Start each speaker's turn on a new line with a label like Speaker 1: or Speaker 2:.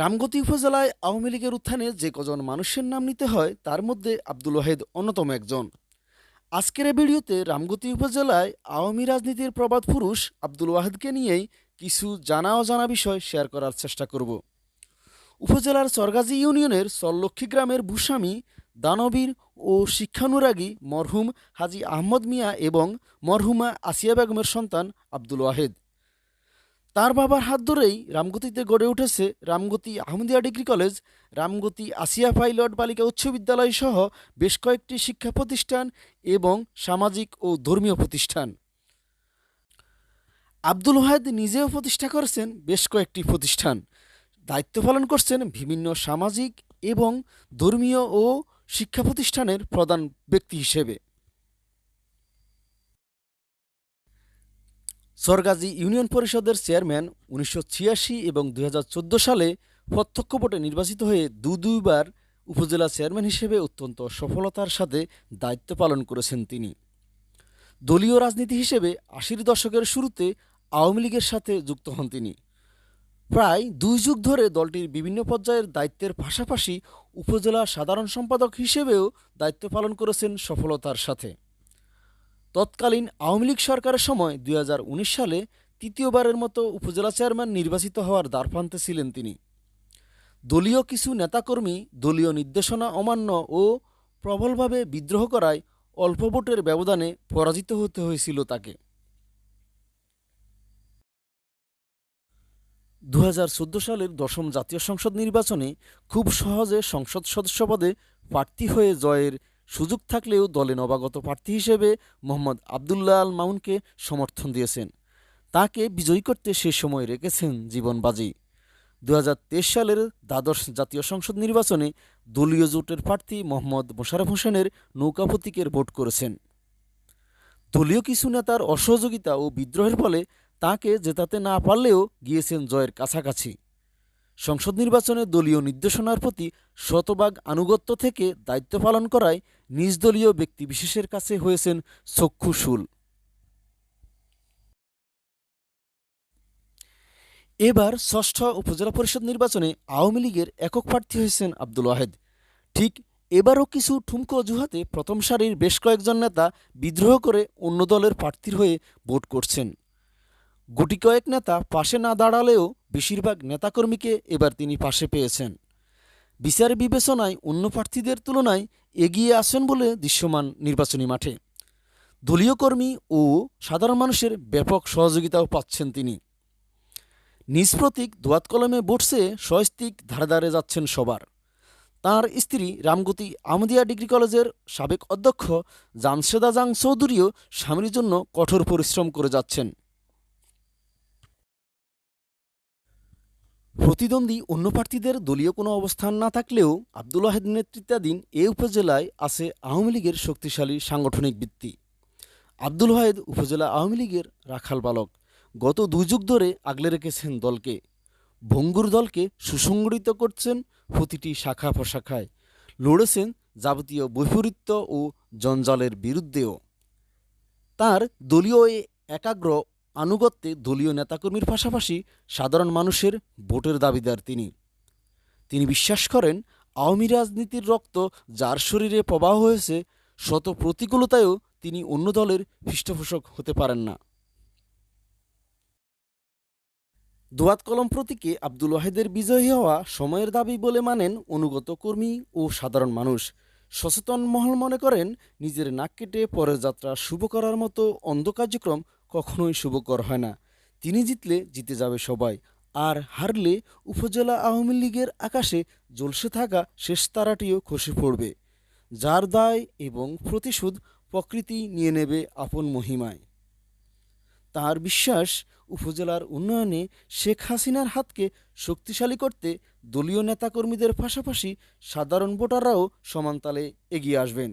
Speaker 1: রামগতি উপজেলায় আওয়ামী লীগের উত্থানে যে কজন মানুষের নাম নিতে হয়, তার মধ্যে আব্দুল ওয়াহেদ অন্যতম একজন। আজকের ভিডিওতে রামগতি উপজেলায় আওয়ামী রাজনীতির প্রবাদ পুরুষ আব্দুল ওয়াহেদকে নিয়েই কিছু জানা অজানা বিষয় শেয়ার করার চেষ্টা করব। উপজেলার সরগাজী ইউনিয়নের সল্লক্ষী গ্রামের ভূস্বামী, দানবীর ও শিক্ষানুরাগী মরহুম হাজি আহমদ মিয়া এবং মরহুমা আসিয়া বেগমের সন্তান আব্দুল ওয়াহেদ। তার বাবার হাত ধরেই রামগতিতে গড়ে উঠেছে Ramgati Ahmadiya degree college, Ramgati Asia pilot বালিকা উচ্চ বিদ্যালয় সহ বেশ কয়েকটি শিক্ষা প্রতিষ্ঠান এবং সামাজিক ও ধর্মীয় প্রতিষ্ঠান। আব্দুল ওয়াহেদ নিজেও প্রতিষ্ঠা করেছেন বেশ কয়েকটি প্রতিষ্ঠান। দায়িত্ব পালন করছেন বিভিন্ন সামাজিক এবং ধর্মীয় ও শিক্ষা প্রতিষ্ঠানের প্রধান ব্যক্তি হিসেবে। সরগাজী ইউনিয়ন পরিষদের চেয়ারম্যান উনিশশো ছিয়াশি এবং দুই হাজার চোদ্দ সালে প্রত্যক্ষ ভোটে নির্বাচিত হয়ে দু দুইবার উপজেলা চেয়ারম্যান হিসেবে অত্যন্ত সফলতার সাথে দায়িত্ব পালন করেছেন তিনি। দলীয় রাজনীতি হিসেবে আশির দশকের শুরুতে আওয়ামী লীগের সাথে যুক্ত হন তিনি। প্রায় দুই যুগ ধরে দলটির বিভিন্ন পর্যায়ের দায়িত্বের পাশাপাশি উপজেলা সাধারণ সম্পাদক হিসেবেও দায়িত্ব পালন করেছেন সফলতার সাথে। তৎকালীন আওয়ামী লীগ সরকারের সময় দুই হাজার উনিশ সালে তৃতীয়বারের মতো উপজেলা চেয়ারম্যান নির্বাচিত হওয়ার দ্বারপ্রান্তে ছিলেন তিনি। দলীয় কিছু নেতাকর্মী দলীয় নির্দেশনা অমান্য ও প্রবলভাবে বিদ্রোহ করায় অল্প ভোটের ব্যবধানে পরাজিত হতে হয়েছিল তাকে। দু হাজার চৌদ্দ সালের দশম জাতীয় সংসদ নির্বাচনে খুব সহজে সংসদ সদস্য পদে প্রার্থী হয়ে জয়ের সুযোগ থাকলেও দলে নবাগত প্রার্থী হিসেবে মোহাম্মদ আবদুল্লাহ আল মাউনকে সমর্থন দিয়েছেন। তাকে বিজয়ী করতে সে সময় রেখেছেন জীবন বাজি দু সালের দ্বাদশ জাতীয় সংসদ নির্বাচনে দলীয় জোটের প্রার্থী মোহাম্মদ মোশারফ হোসেনের নৌকা প্রতীকের ভোট করেছেন। দলীয় কিছু নেতার অসহযোগিতা ও বিদ্রোহের ফলে তাকে জেতাতে না পারলেও গিয়েছেন জয়ের কাছাকাছি। সংসদ নির্বাচনে দলীয় নির্দেশনার প্রতি শতভাগ আনুগত্য থেকে দায়িত্ব পালন করায় নিজ দলীয় ব্যক্তিবিশেষের কাছে হয়েছেন চক্ষুশূল এবার ষষ্ঠ উপজেলা পরিষদ নির্বাচনে আওয়ামী লীগের একক প্রার্থী হয়েছেন আব্দুল ওয়াহেদ। ঠিক এবারও কিছু ঠুমকো অজুহাতে প্রথম সারির বেশ কয়েকজন নেতা বিদ্রোহ করে অন্য দলের প্রার্থীর হয়ে ভোট করছেন। গুটি কয়েক নেতা পাশে না দাঁড়ালেও বেশিরভাগ নেতাকর্মীকে এবার তিনি পাশে পেয়েছেন। বিচার বিবেচনায় অন্য প্রার্থীদের তুলনায় এগিয়ে আসেন বলে দৃশ্যমান নির্বাচনী মাঠে। দলীয় কর্মী ও সাধারণ মানুষের ব্যাপক সহযোগিতাও পাচ্ছেন তিনি। নিজ প্রতীক দোয়াত কলমে বসে সস্তিক ধারে ধারে যাচ্ছেন সবার। তার স্ত্রী রামগতি আমদিয়া ডিগ্রি কলেজের সাবেক অধ্যক্ষ জামশেদা জাং চৌধুরীও স্বামীর জন্য কঠোর পরিশ্রম করে যাচ্ছেন। প্রতিদ্বন্দ্বী অন্য প্রার্থীদের দলীয় কোনো অবস্থান না থাকলেও আব্দুল ওয়াহেদ নেতৃত্বাধীন এ উপজেলায় আছে আওয়ামী লীগের শক্তিশালী সাংগঠনিক ভিত্তি। আব্দুল ওয়াহেদ উপজেলা আওয়ামী লীগের রাখাল বালক। গত দুই যুগ ধরে আগলে রেখেছেন দলকে। ভঙ্গুর দলকে সুসংগঠিত করছেন প্রতিটি শাখা প্রশাখায়। লড়েছেন যাবতীয় বৈপরীত্য ও জঞ্জালের বিরুদ্ধেও। তার দলীয় একাগ্র আনুগত্যে দলীয় নেতাকর্মীর পাশাপাশি সাধারণ মানুষের ভোটের দাবিদার তিনি। তিনি বিশ্বাস করেন, আওয়ামী রাজনীতির রক্ত যার শরীরে প্রবাহ হয়েছে, শত প্রতিকূলতায়ও তিনি অন্য দলের পৃষ্ঠপোষক হতে পারেন না। দোয়াত কলম প্রতীকে আব্দুল ওয়াহেদের বিজয়ী হওয়া সময়ের দাবি বলে মানেন অনুগত কর্মী ও সাধারণ মানুষ। সচেতন মহল মনে করেন, নিজের নাক কেটে পরের যাত্রা শুভ করার মতো অন্ধ কার্যক্রম কখনোই শুভকর হয় না। তিনি জিতলে জিতে যাবে সবাই, আর হারলে উপজেলা আওয়ামী লীগের আকাশে জ্বলসে থাকা শেষ তারাটিও খসে পড়বে। যার দায় এবং প্রতিশোধ প্রকৃতি নিয়ে নেবে আপন মহিমায়। তার বিশ্বাস উপজেলার উন্নয়নে শেখ হাসিনার হাতকে শক্তিশালী করতে দলীয় নেতাকর্মীদের পাশাপাশি সাধারণ ভোটাররাও সমানতালে এগিয়ে আসবেন।